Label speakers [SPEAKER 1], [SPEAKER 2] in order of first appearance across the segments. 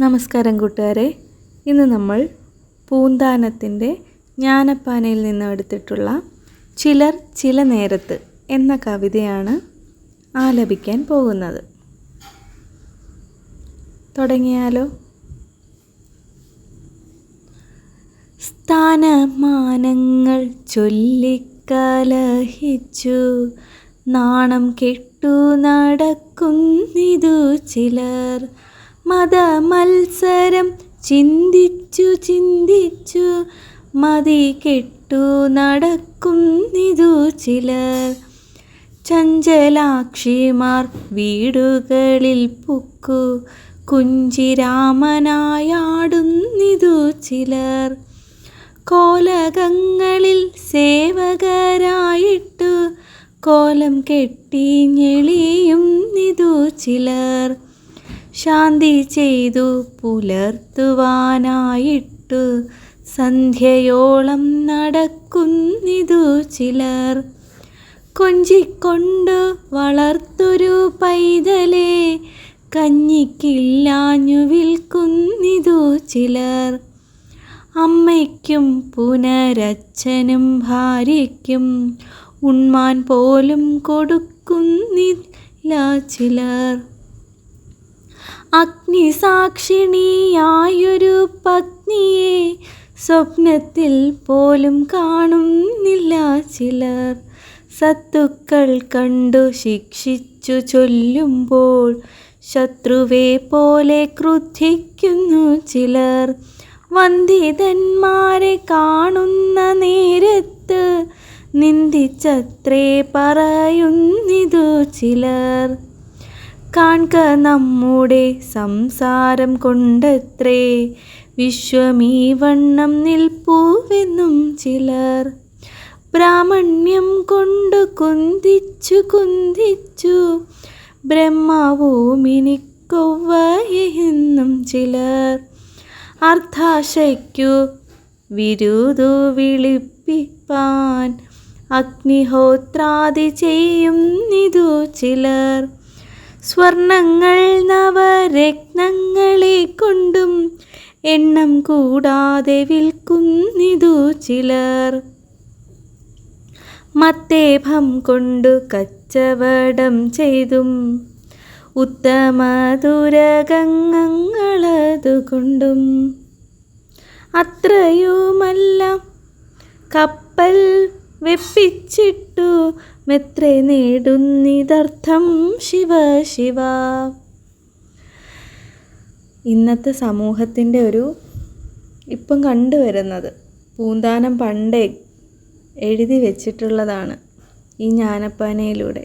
[SPEAKER 1] നമസ്കാരം കൂട്ടുകാരെ. ഇന്ന് നമ്മൾ പൂന്താനത്തിന്റെ ജ്ഞാനപ്പാനയിൽ നിന്ന് എടുത്തിട്ടുള്ള ചിലർ ചില നേരത്ത് എന്ന കവിതയാണ് ആലപിക്കാൻ പോകുന്നത്. തുടങ്ങിയാലോ? സ്ഥാനമാനങ്ങൾ ചൊല്ലിക്കലഹിച്ചു നാണം കെട്ടു നടക്കുന്നിതു ചിലർ. മതമത്സരം ചിന്തിച്ചു ചിന്തിച്ചു മതി കെട്ടു നടക്കുന്നിതു ചിലർ. ചഞ്ചലാക്ഷിമാർ വീടുകളിൽ പുക്കു കുഞ്ചിരാമനായാടുന്നിതു ചിലർ. കോലകങ്ങളിൽ സേവകരായിട്ടു കോലം കെട്ടി ഞെളിയുന്നിതു ചിലർ. ശാന്തി ചെയ്തു പുലർത്തുവാനായിട്ടു. സന്ധ്യയോളം നടക്കുന്നിതു ചിലർ. കൊഞ്ചിക്കൊണ്ട് വളർത്തൊരു പൈതലെ. കഞ്ഞിക്കില്ലാഞ്ഞു വിൽക്കുന്നിതു ചിലർ. അമ്മയ്ക്കും പുനരച്ഛനും ഭാര്യയ്ക്കും ഉണ്മാൻ പോലും കൊടുക്കുന്നില്ല ചിലർ. അഗ്നിസാക്ഷിണിയായൊരു പത്നിയെ സ്വപ്നത്തിൽ പോലും കാണുന്നില്ല ചിലർ. സത്തുക്കൾ കണ്ടു ശിക്ഷിച്ചു ചൊല്ലുമ്പോൾ ശത്രുവെ പോലെ ക്രുദ്ധിക്കുന്നു ചിലർ. വന്ദിതന്മാരെ കാണുന്ന നേരത്ത് നിന്ദിച്ചത്രേ പറയുന്നിതു ചിലർ. കാൺക നമ്മുടെ സംസാരം കൊണ്ടത്രേ. വിശ്വമീ വണ്ണം നിൽപ്പൂവെന്നും ചിലർ ബ്രാഹ്മണ്യം കൊണ്ടു കുന്തിച്ചു കുന്തിച്ചു ബ്രഹ്മാവൂമിനിക്കൊവ്വയെന്നും ചിലർ അർത്ഥാശയ്ക്കു വിരുതു വിളിപ്പിപ്പാൻ അഗ്നിഹോത്രാദി ചെയ്യുന്നിതു ചിലർ സ്വർണങ്ങൾ നവരത്നങ്ങളെ കൊണ്ടും എണ്ണം കൂടാതെ വിൽക്കുന്നിതു ചിലർ. മത്തേഭം കൊണ്ടു കച്ചവടം ചെയ്തും ഉത്തമ ദുരകങ്ങളതുകൊണ്ടും. അത്രയുമല്ല കപ്പൽ വെപ്പിച്ചിട്ടു മെത്രേ നേടുന്നിതർത്ഥം. ശിവ ശിവ. ഇന്നത്തെ സമൂഹത്തിന്റെ ഒരു ഇപ്പം കണ്ടുവരുന്നത് പൂന്താനം പണ്ടേ എഴുതി വെച്ചിട്ടുള്ളതാണ് ഈ ജ്ഞാനപ്പാനയിലൂടെ.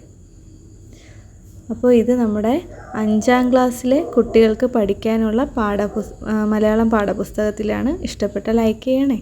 [SPEAKER 1] അപ്പോൾ ഇത് നമ്മുടെ അഞ്ചാം ക്ലാസ്സിലെ കുട്ടികൾക്ക് പഠിക്കാനുള്ള പാഠപുസ് മലയാളം പാഠപുസ്തകത്തിലാണ്. ഇഷ്ടപ്പെട്ട ലൈക്ക് ചെയ്യണേ.